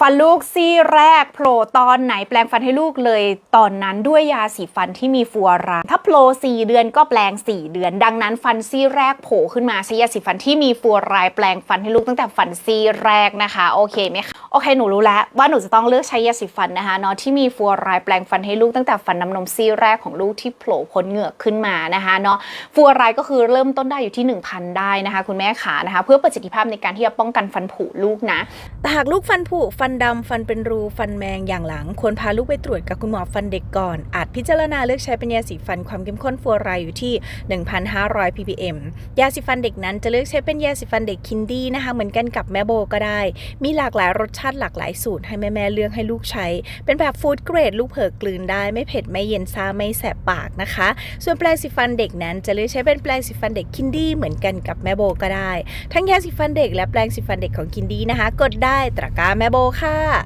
ฟันลูกซี่แรกโผล่ตอนไหนแปลงฟันให้ลูกเลยตอนนั้นด้วยยาสีฟันที่มีฟัวรายถ้าโผล่4เดือนก็แปลง 4 เดือน ดังนั้นฟันซี่แรกโผล่ขึ้นมาใช้ยาสีฟันที่มีฟัวรายแปลงฟันให้ลูกตั้งแต่ฟันซี่แรกนะคะโอเคไหมคะโอเคหนูรู้แล้วว่าหนูจะต้องเลือกใช้ยาสีฟันนะคะเนาะที่มีฟัวรายแปลงฟันให้ลูกตั้งแต่ฟันน้ำนมซี่แรกของลูกที่โผล่พ้นเหงือกขึ้นมานะคะเนาะฟัวรายก็คือเริ่มต้นได้อยู่ที่ 1,000 ได้นะคะ คุณแม่ขานะคะ เพื่อประสิทธิภาพในการที่จะป้องกันฟันผุลูกนะแต่หากลูกฟันผุฟันดำฟันเป็นรูฟันแมงอย่างหลัง ควรพาลูกไปตรวจกับคุณหมอฟันเด็กก่อน อาจพิจารณาเลือกใช้เป็นยาสีฟันความเข้มข้นฟลูออไรด์อยู่ที่ 1,500 ppm ยาสีฟันเด็กนั้นจะเลือกใช้เป็นยาสีฟันเด็กคินดี้นะคะ เหมือนกันกับแม่โบก็ได้ มีหลากหลายรสชาติหลากหลายสูตรให้แม่ๆเลือกให้ลูกใช้ เป็นแบบฟู้ดเกรดลูกเผิกกลืนได้ไม่เผ็ดไม่เย็นซ่าไม่แสบปากนะคะ ส่วนแปรงสีฟันเด็กนั้นจะเลือกใช้เป็นแปรงสีฟันเด็กคินดี้เหมือนกันกับแม่โบก็ได้ ทั้งยาสีฟันเด็กและแปรงสีฟันเด็กของคินดี้นะคะ กดได้ตะกร้าแม่โบค่ะ